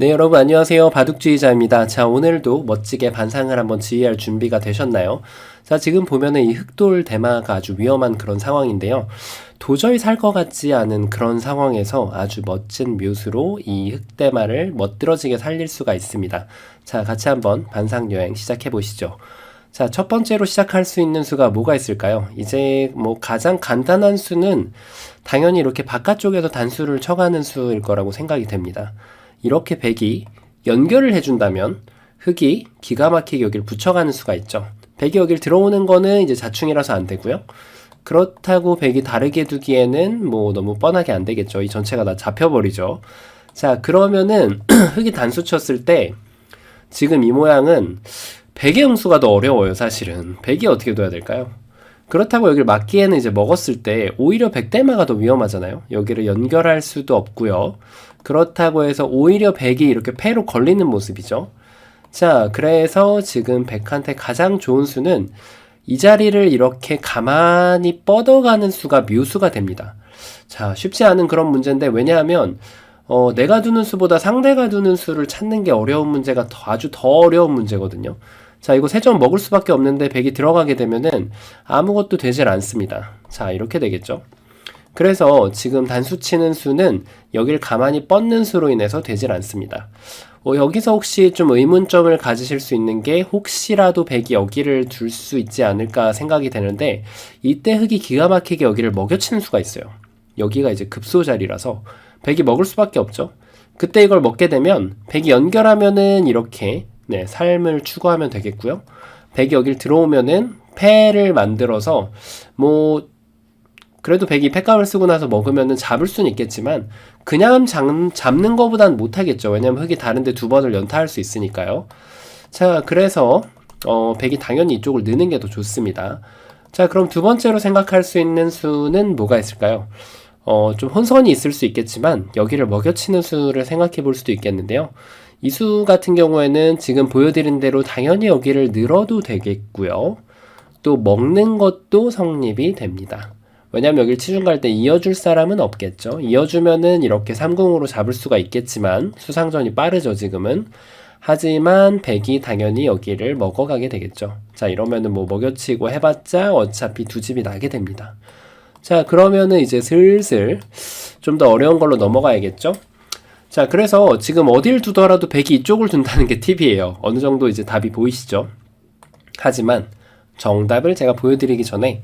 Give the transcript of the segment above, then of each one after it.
네, 여러분 안녕하세요. 바둑주의자입니다. 자, 오늘도 멋지게 반상을 한번 지휘할 준비가 되셨나요? 자, 지금 보면은 이 흑돌 대마가 아주 위험한 그런 상황인데요. 도저히 살 것 같지 않은 그런 상황에서 아주 멋진 묘수로 이 흑대마를 멋들어지게 살릴 수가 있습니다. 자, 같이 한번 반상 여행 시작해 보시죠. 자, 첫 번째로 시작할 수 있는 수가 뭐가 있을까요? 이제 뭐 가장 간단한 수는 당연히 이렇게 바깥쪽에서 단수를 쳐가는 수일 거라고 생각이 됩니다. 이렇게 백이 연결을 해준다면 흑이 기가 막히게 여기를 붙여가는 수가 있죠. 백이 여기를 들어오는 거는 이제 자충이라서 안 되고요. 그렇다고 백이 다르게 두기에는 뭐 너무 뻔하게 안 되겠죠. 이 전체가 다 잡혀버리죠. 자, 그러면은 흑이 단수 쳤을 때 지금 이 모양은 백의 응수가 더 어려워요, 사실은. 백이 어떻게 둬야 될까요? 그렇다고 여기를 막기에는 이제 먹었을 때 오히려 백대마가 더 위험하잖아요. 여기를 연결할 수도 없고요. 그렇다고 해서 오히려 백이 이렇게 패로 걸리는 모습이죠. 자, 그래서 지금 백한테 가장 좋은 수는 이 자리를 이렇게 가만히 뻗어가는 수가 묘수가 됩니다. 자, 쉽지 않은 그런 문제인데 왜냐하면 어, 내가 두는 수보다 상대가 두는 수를 찾는 게 어려운 문제가 더, 아주 더 어려운 문제거든요. 자, 이거 세 점 먹을 수밖에 없는데 백이 들어가게 되면은 아무것도 되질 않습니다. 자, 이렇게 되겠죠. 그래서 지금 단수 치는 수는 여기를 가만히 뻗는 수로 인해서 되질 않습니다. 어, 여기서 혹시 좀 의문점을 가지실 수 있는 게 혹시라도 백이 여기를 둘 수 있지 않을까 생각이 되는데 이때 흑이 기가 막히게 여기를 먹여치는 수가 있어요. 여기가 이제 급소 자리라서 백이 먹을 수밖에 없죠. 그때 이걸 먹게 되면 백이 연결하면은 이렇게 네, 삶을 추구하면 되겠고요. 백이 여길 들어오면은 패를 만들어서 뭐 그래도 백이 패감을 쓰고 나서 먹으면은 잡을 수는 있겠지만 그냥 잡, 잡는 거보단 못하겠죠. 왜냐면 흑이 다른데 두 번을 연타할 수 있으니까요. 자, 그래서 어, 백이 당연히 이쪽을 넣는 게 더 좋습니다. 자, 그럼 두 번째로 생각할 수 있는 수는 뭐가 있을까요? 어, 좀 혼선이 있을 수 있겠지만 여기를 먹여치는 수를 생각해 볼 수도 있겠는데요. 이 수 같은 경우에는 지금 보여드린 대로 당연히 여기를 늘어도 되겠고요. 또 먹는 것도 성립이 됩니다. 왜냐면 여기를 치중 갈 때 이어줄 사람은 없겠죠. 이어주면은 이렇게 삼궁으로 잡을 수가 있겠지만 수상전이 빠르죠 지금은. 하지만 백이 당연히 여기를 먹어가게 되겠죠. 자 이러면은 뭐 먹여치고 해봤자 어차피 두 집이 나게 됩니다. 자 그러면은 이제 슬슬 좀 더 어려운 걸로 넘어가야겠죠. 자 그래서 지금 어딜 두더라도 백이 이쪽을 둔다는 게 팁이에요. 어느 정도 이제 답이 보이시죠. 하지만 정답을 제가 보여드리기 전에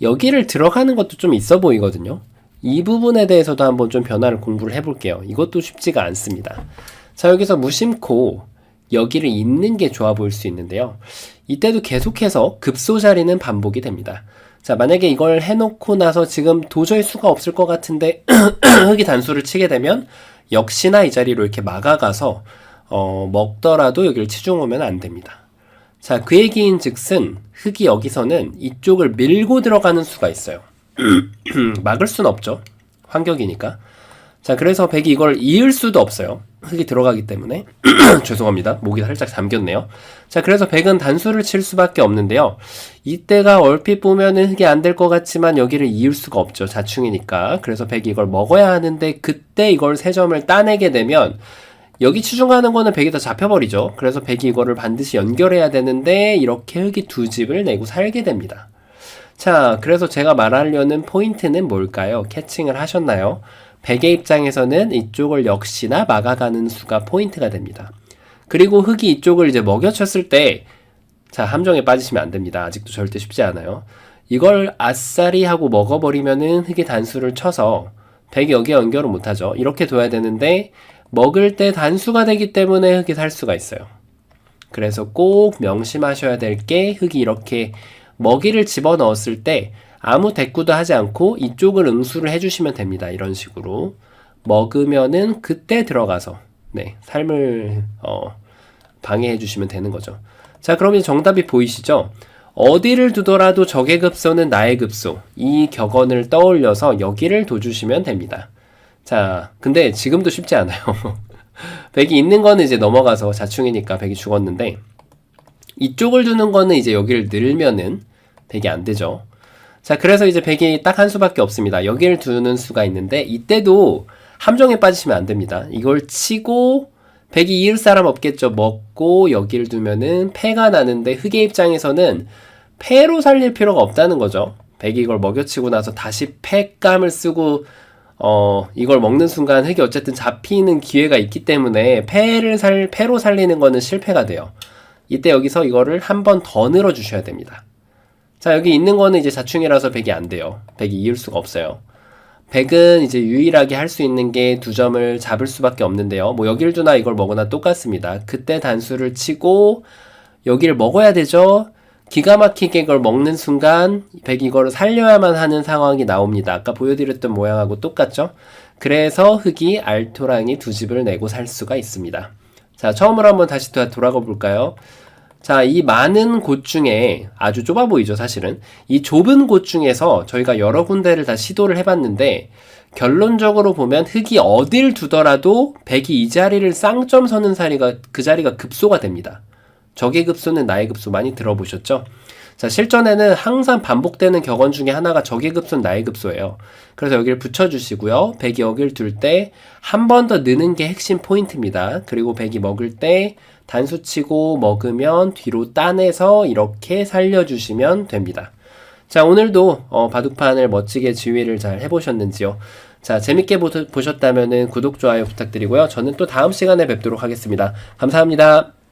여기를 들어가는 것도 좀 있어 보이거든요. 이 부분에 대해서도 한번 좀 변화를 공부를 해볼게요. 이것도 쉽지가 않습니다. 자, 여기서 무심코 여기를 잇는 게 좋아 보일 수 있는데요. 이때도 계속해서 급소 자리는 반복이 됩니다. 자, 만약에 이걸 해놓고 나서 지금 도저히 수가 없을 것 같은데 흑이 단수를 치게 되면 역시나 이 자리로 이렇게 막아가서 어, 먹더라도 여기를 치중 오면 안 됩니다. 자, 그 얘기인 즉슨 흑이 여기서는 이쪽을 밀고 들어가는 수가 있어요. 막을 수는 없죠. 환격이니까. 자, 그래서 백이 이걸 이을 수도 없어요. 흑이 들어가기 때문에. 죄송합니다. 목이 살짝 잠겼네요. 자, 그래서 백은 단수를 칠 수밖에 없는데요. 이때가 얼핏 보면은 흑이 안 될 것 같지만 여기를 이을 수가 없죠. 자충이니까. 그래서 백이 이걸 먹어야 하는데 그때 이걸 세 점을 따내게 되면 여기 치중하는 거는 백이 다 잡혀버리죠. 그래서 백이 이거를 반드시 연결해야 되는데 이렇게 흑이 두 집을 내고 살게 됩니다. 자, 그래서 제가 말하려는 포인트는 뭘까요? 캐칭을 하셨나요? 백의 입장에서는 이쪽을 역시나 막아가는 수가 포인트가 됩니다. 그리고 흑이 이쪽을 이제 먹여쳤을 때, 자, 함정에 빠지시면 안 됩니다. 아직도 절대 쉽지 않아요. 이걸 아싸리 하고 먹어버리면은 흑이 단수를 쳐서 백이 여기에 연결을 못하죠. 이렇게 둬야 되는데, 먹을 때 단수가 되기 때문에 흑이 살 수가 있어요. 그래서 꼭 명심하셔야 될게 흑이 이렇게 먹이를 집어 넣었을 때 아무 대꾸도 하지 않고 이쪽을 응수를 해주시면 됩니다. 이런 식으로 먹으면은 그때 들어가서 네 삶을 어, 방해해 주시면 되는 거죠. 자 그럼 이제 정답이 보이시죠? 어디를 두더라도 적의 급소는 나의 급소 이 격언을 떠올려서 여기를 둬주시면 됩니다. 자, 근데 지금도 쉽지 않아요. 백이 있는 거는 이제 넘어가서 자충이니까 백이 죽었는데 이쪽을 두는 거는 이제 여기를 늘면은 백이 안 되죠. 자, 그래서 이제 백이 딱 한 수밖에 없습니다. 여기를 두는 수가 있는데 이때도 함정에 빠지시면 안 됩니다. 이걸 치고 백이 이을 사람 없겠죠. 먹고 여기를 두면은 패가 나는데 흑의 입장에서는 패로 살릴 필요가 없다는 거죠. 백이 이걸 먹여치고 나서 다시 패감을 쓰고 어 이걸 먹는 순간 흑이 어쨌든 잡히는 기회가 있기 때문에 패를 살 패로 살리는 거는 실패가 돼요. 이때 여기서 이거를 한 번 더 늘어 주셔야 됩니다. 자, 여기 있는 거는 이제 자충이라서 100이 안 돼요. 100이 이을 수가 없어요. 100은 이제 유일하게 할 수 있는 게 두 점을 잡을 수밖에 없는데요. 뭐 여길 두나 이걸 먹으나 똑같습니다. 그때 단수를 치고 여기를 먹어야 되죠. 기가 막히게 이걸 먹는 순간 100 이거를 살려야만 하는 상황이 나옵니다. 아까 보여드렸던 모양하고 똑같죠? 그래서 흑이 알토랑이 두 집을 내고 살 수가 있습니다. 자, 처음으로 한번 다시 도- 돌아가 볼까요? 자, 이 많은 곳 중에 아주 좁아 보이죠, 사실은. 이 좁은 곳 중에서 저희가 여러 군데를 다 시도를 해봤는데, 결론적으로 보면 흙이 어딜 두더라도 백이 이 자리를 쌍점 서는 자리가, 그 자리가 급소가 됩니다. 적의 급소는 나의 급소 많이 들어보셨죠? 자, 실전에는 항상 반복되는 격언 중에 하나가 적의 급소는 나의 급소예요. 그래서 여기를 붙여주시고요. 백이 여기를 둘때 한 번 더 느는 게 핵심 포인트입니다. 그리고 백이 먹을 때 단수 치고 먹으면 뒤로 따내서 이렇게 살려주시면 됩니다. 자, 오늘도 어, 바둑판을 멋지게 지휘를 잘 해보셨는지요? 자, 재밌게 보, 보셨다면 구독, 좋아요 부탁드리고요. 저는 또 다음 시간에 뵙도록 하겠습니다. 감사합니다.